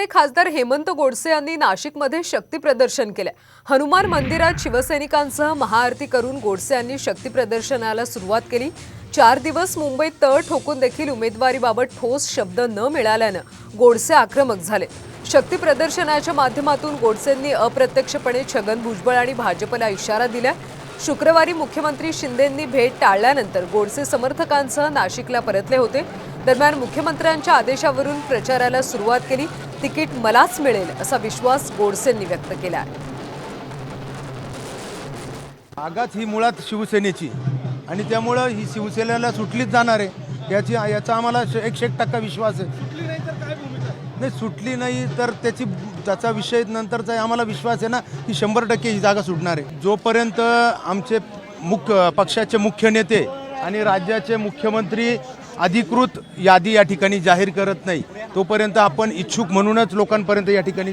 एकीकडे खासदार हेमंत गोडसे यांनी नाशिकमध्ये शक्तीप्रदर्शन केलं हनुमान मंदिरात शिवसैनिकांसह महाआरती करून गोडसे यांनी शक्तीप्रदर्शनाला सुरुवात केली. चार दिवस मुंबईत तळ ठोकून देखील उमेदवारीबाबत ठोस शब्द न मिळाल्यानं गोडसे आक्रमक झाले. शक्ती प्रदर्शनाच्या माध्यमातून गोडसेंनी अप्रत्यक्षपणे छगन भुजबळ आणि भाजपला इशारा दिला शुक्रवारी मुख्यमंत्री शिंदेंनी भेट टाळल्यानंतर गोडसे समर्थकांसह नाशिकला परतले होते. दरम्यान मुख्यमंत्र्यांच्या आदेशावरून प्रचाराला सुरुवात केली. तिकीट मलाच मिळेल असा विश्वास गोडसेंनी व्यक्त केला. आहे आगाच ही मुळात शिवसेनेची आणि त्यामुळं ही शिवसेनेला सुटलीच जाणार आहे. याची याचा आम्हाला एकशे एक टक्का विश्वास आहे? नाही सुटली नाही तर त्याची त्याचा विषय नंतरचा आहे. आम्हाला विश्वास आहे ना की शंभर टक्के ही जागा सुटणार आहे. जोपर्यंत आमचे मुख्य पक्षाचे मुख्य नेते आणि राज्याचे मुख्यमंत्री अधिकृत यादी या ठिकाणी जाहीर करत नाही. तोपर्यंत आपण इच्छुक म्हणूनच लोकांपर्यंत या ठिकाणी